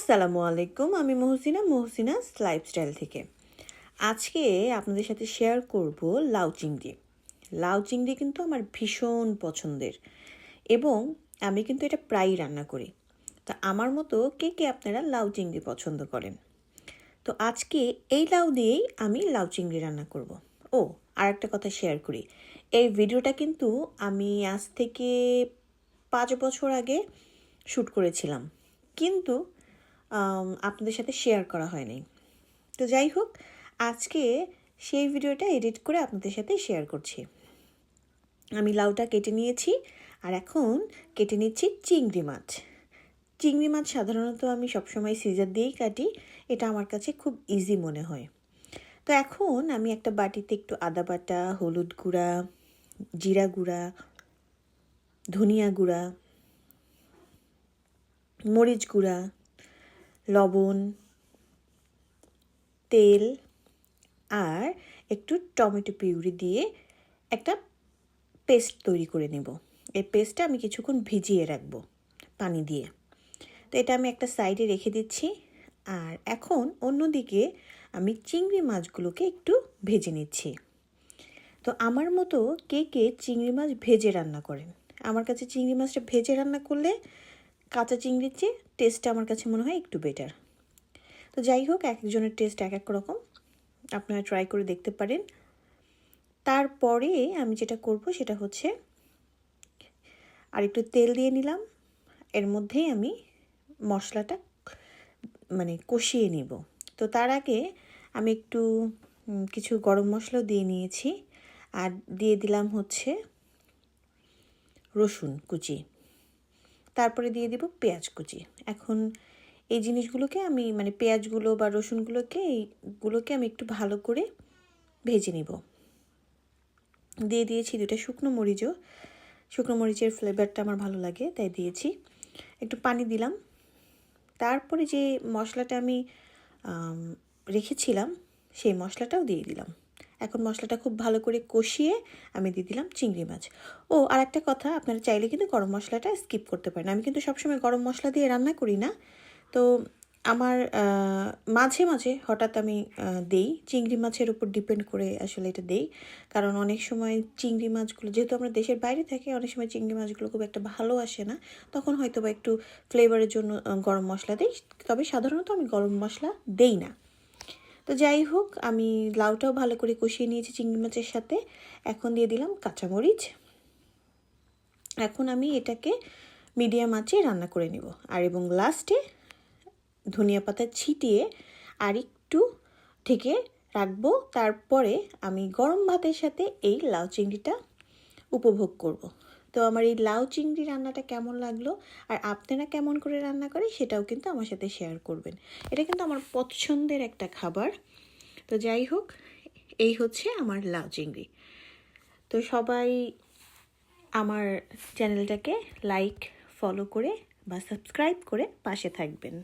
আসসালামু আলাইকুম, আমি মহসিনা, মহসিনাস লাইফস্টাইল থেকে। আজকে আপনাদের সাথে শেয়ার করব লাউ চিংড়ি। লাউ চিংড়ি কিন্তু আমার ভীষণ পছন্দের এবং আমি কিন্তু এটা প্রায়ই রান্না করি। তো আমার মতো কে কে আপনারা লাউ চিংড়ি পছন্দ করেন? তো আজকে এই লাউ দিয়েই আমি লাউ চিংড়ি রান্না করব। ও আর একটা কথা শেয়ার করি। এই ভিডিওটা কিন্তু আমি আজ থেকে পাঁচ বছর আগে শ্যুট করেছিলাম। কিন্তু আপনাদের সাথে শেয়ার করা হয়নি। তো যাই হোক, আজকে সেই ভিডিওটা এডিট করে আপনাদের সাথে শেয়ার করছি। আমি লাউটা কেটে নিয়েছি, আর এখন কেটে নিচ্ছি চিংড়ি মাছ। চিংড়ি মাছ সাধারণত আমি সবসময় সিজার দিয়েই কাটি, এটা আমার কাছে খুব ইজি মনে হয়। তো এখন আমি একটা বাটিতে একটু আদা বাটা, হলুদ গুঁড়া, জিরা গুঁড়া, ধনিয়া গুঁড়া, মরিচ গুঁড়া লবণ, তেল আর একটু টমেটো পিউরি দিয়ে একটা পেস্ট তৈরি করে নেব। এই পেস্টটা আমি কিছুক্ষণ ভিজিয়ে রাখব পানি দিয়ে। তো এটা আমি একটা সাইডে রেখে দিচ্ছি আর এখন অন্যদিকে আমি চিংড়ি মাছগুলোকে একটু ভেজে নিচ্ছি। তো আমার মতো কে কে চিংড়ি মাছ ভেজে রান্না করেন? আমার কাছে চিংড়ি মাছটা ভেজে রান্না করলে কাঁচা চিংড়ির চেয়ে টেস্টটা আমার কাছে মনে হয় একটু বেটার তো যাই হোক এক একজনের টেস্ট এক এক রকম। আপনারা ট্রাই করে দেখতে পারেন। তারপরে আমি যেটা করব, সেটা হচ্ছে আর একটু তেল দিয়ে নিলাম। এর মধ্যেই আমি মশলাটা মানে কষিয়ে নিব। তো তার আগে আমি একটু কিছু গরম মশলাও দিয়ে নিয়েছি। আর দিয়ে দিলাম হচ্ছে রসুন কুচি। তারপরে দিয়ে দিব পেঁয়াজ কুচি। এখন এই জিনিসগুলোকে আমি মানে পেঁয়াজগুলো বা রসুনগুলোকে, এইগুলোকে আমি একটু ভালো করে ভেজে নিব। দিয়ে দিয়েছি দুটো শুকনো মরিচও। শুকনো মরিচের ফ্লেভারটা আমার ভালো লাগে, তাই দিয়েছি। একটু পানি দিলাম। তারপরে যে মশলাটা আমি, রেখেছিলাম, সেই মশলাটাও দিয়ে দিলাম। এখন মশলাটা খুব ভালো করে কষিয়ে আমি দিয়ে দিলাম চিংড়ি মাছ। ও আর একটা কথা, আপনারা চাইলে কিন্তু গরম মশলাটা স্কিপ করতে পারেন। আমি কিন্তু সবসময় গরম মশলা দিয়ে রান্না করি না। তো আমার মাঝে মাঝে হঠাৎ আমি দেই। চিংড়ি মাছের উপর ডিপেন্ড করে আসলে এটা দেই। কারণ অনেক সময় চিংড়ি মাছগুলো, যেহেতু আমরা দেশের বাইরে থাকি, অনেক সময় চিংড়ি মাছগুলো খুব একটা ভালো আসে না। তখন হয়তো বা একটু ফ্লেভারের জন্য গরম মশলা দিই। তবে সাধারণত আমি গরম মশলা দেই না। তো যাই হোক, আমি লাউটাও ভালো করে কষিয়ে নিয়েছি চিংড়ি মাছের সাথে। এখন দিয়ে দিলাম কাঁচামরিচ। এখন আমি এটাকে মিডিয়াম আঁচে রান্না করে নেব। আর এবং লাস্টে ধনিয়া পাতা ছিটিয়ে আর একটু ঢেকে রাখব। তারপরে আমি গরম ভাতের সাথে এই লাউ চিংড়িটা উপভোগ করব। তো আমার এই লাউ চিংড়ি রান্নাটা কেমন লাগল আর আপনারা কেমন করে রান্না করে সেটাও কিন্তু আমার সাথে শেয়ার করবেন। এটা কিন্তু আমার পছন্দের একটা খাবার। তো যাই হোক, এই হচ্ছে আমার লাউ চিংড়ি। তো সবাই আমার চ্যানেলটাকে লাইক ফলো করে বা সাবস্ক্রাইব করে পাশে থাকবেন।